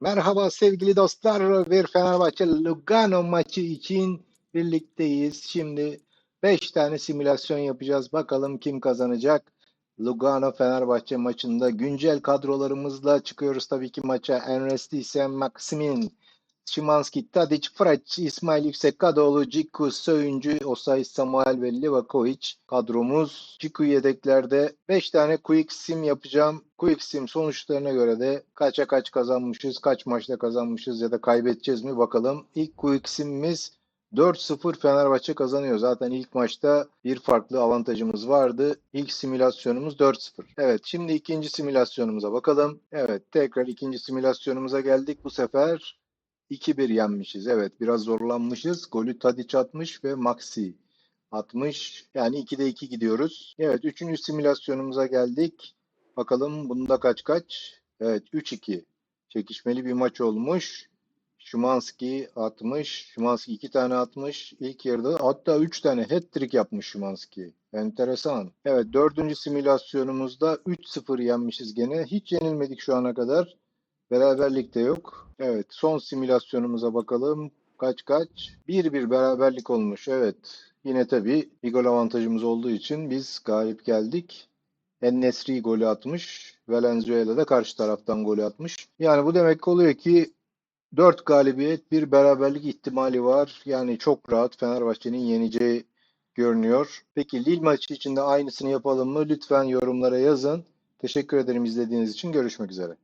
Merhaba sevgili dostlar. Bir Fenerbahçe Lugano maçı için birlikteyiz. Şimdi 5 tane simülasyon yapacağız. Bakalım kim kazanacak? Lugano Fenerbahçe maçında güncel kadrolarımızla çıkıyoruz tabii ki maça. Enresti ise Maximin, Şimanski, Tadic, Fraç, İsmail Yüksek, Kadıoğlu, Ciku, Söyüncü, Osay, Samuel ve Livakovic kadromuz. Ciku yedeklerde 5 tane quick sim yapacağım. Quick sim sonuçlarına göre de kaça kaç kazanmışız, kaç maçta kazanmışız ya da kaybedeceğiz mi bakalım. İlk quick simimiz 4-0 Fenerbahçe kazanıyor. Zaten ilk maçta bir farklı avantajımız vardı. İlk simülasyonumuz 4-0. Evet şimdi ikinci simülasyonumuza bakalım. Evet tekrar ikinci simülasyonumuza geldik. Bu sefer 2-1 yenmişiz. Evet biraz zorlanmışız. Golü Tadic atmış ve Maxi atmış. Yani 2'de 2 gidiyoruz. Evet üçüncü simülasyonumuza geldik. Bakalım bunda kaç kaç? Evet 3-2. Çekişmeli bir maç olmuş. Shumanski atmış. Shumanski iki tane atmış. İlk yarıda hatta üç tane hat-trick yapmış Shumanski. Enteresan. Evet dördüncü simülasyonumuzda 3-0 yenmişiz gene. Hiç yenilmedik şu ana kadar. Beraberlik de yok. Evet son simülasyonumuza bakalım. Kaç kaç? 1-1 beraberlik olmuş. Evet. Yine tabii bir gol avantajımız olduğu için biz galip geldik. En-Nesyri golü atmış. Valenzuela da karşı taraftan golü atmış. Yani bu demek oluyor ki 4 galibiyet, bir beraberlik ihtimali var. Yani çok rahat Fenerbahçe'nin yeneceği görünüyor. Peki Lille maçı için de aynısını yapalım mı? Lütfen yorumlara yazın. Teşekkür ederim izlediğiniz için. Görüşmek üzere.